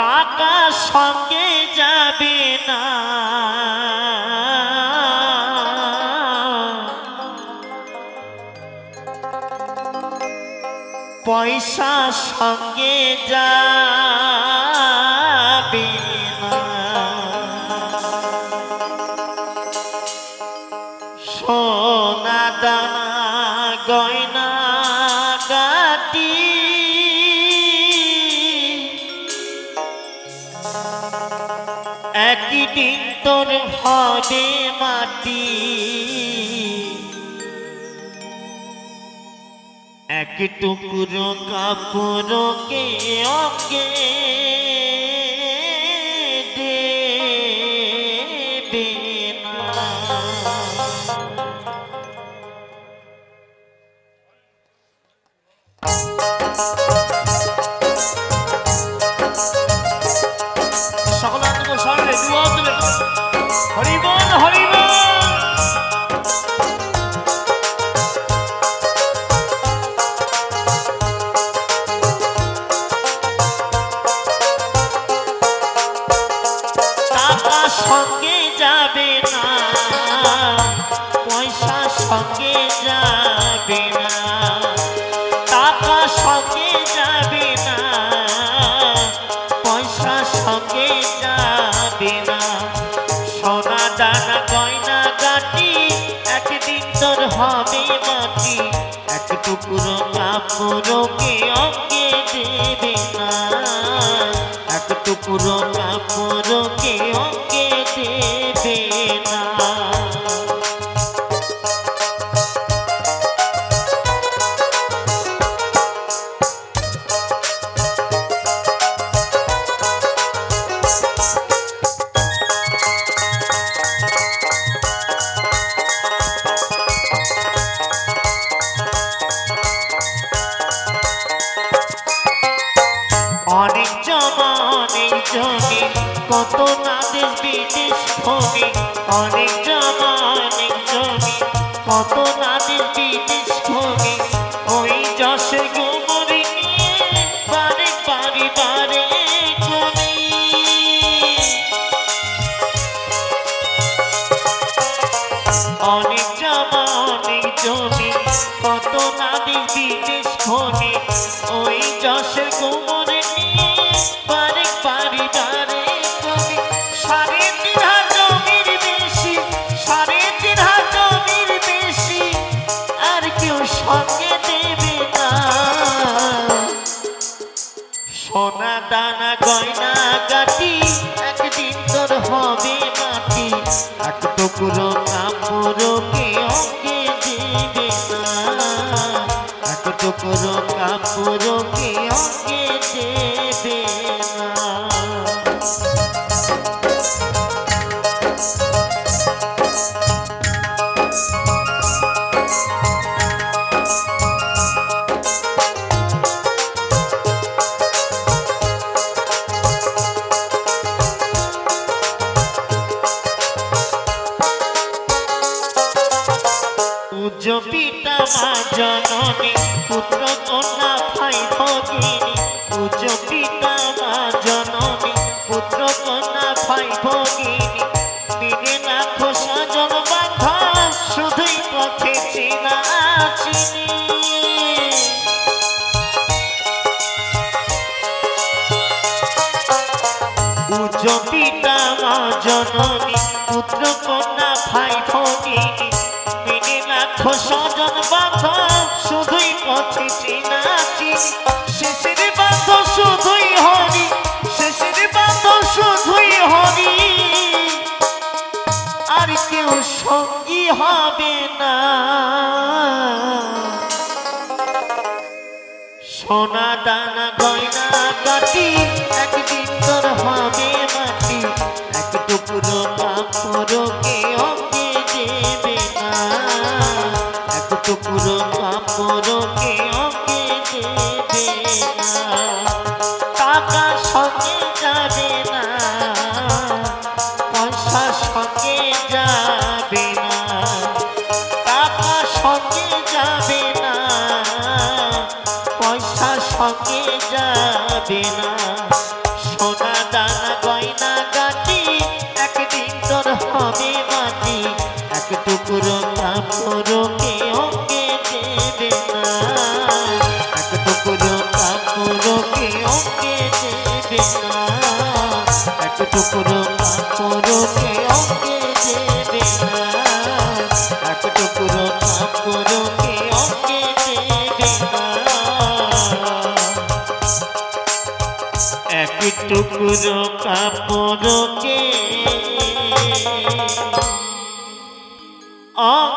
টাকা সঙ্গে যাবে না। পয়সা সঙ্গে যাবে না। সোনা দানা একই দিন তোর হবে মাটি? এক টুকরো কাপড়কে অঙ্গে দেবে না। সঙ্গে যাবে না, টাকা সঙ্গে যাবে না, পয়সা সঙ্গে যাবে না। সোনা দানা, গয়না গাটি একদিন তোর হবে মাটি এক টুকরো কাপড়কে অঙ্গে দেবে না। জমি কত না দেশ বিদেশ ভূমি অনেক জামা অনেক জমি কত তোর হবে মাটি এক টুকরো কাপড়কে অঙ্গে দিবে না? এক টুকরো কাপড়কে অঙ্গে দেবে না? পূজ্য পিতা মা জননী, পুত্র কন্যা ভাই ভগিনী। পূজ্য পিতা মা জননী, পুত্র কন্যা ভাই ভগিনী। মিলে না খোসা জন বান্ধা শুধুই পুত্র কন্যা ভাই ভগিনী। মিলে বাধা, শুধুই পথে চিনা শেষের বাধ, শুধুই হরি। শেষের বাধ, শুধুই হরি। আর কেউ সঙ্গী হবে না। সোনা দানা, গয়না, গাটি, একদিন তোর হবে সঙ্গে যাবে না সোনা দানা গয়না গাটি একদিন তোর হবে মাটি এক টুকরো কাপড়কে টুকরো কাপড় কেউ দেবে না। এক টুকরো কাপড় কেউ দেবে না। এক টুকরো কাপড় কে? আ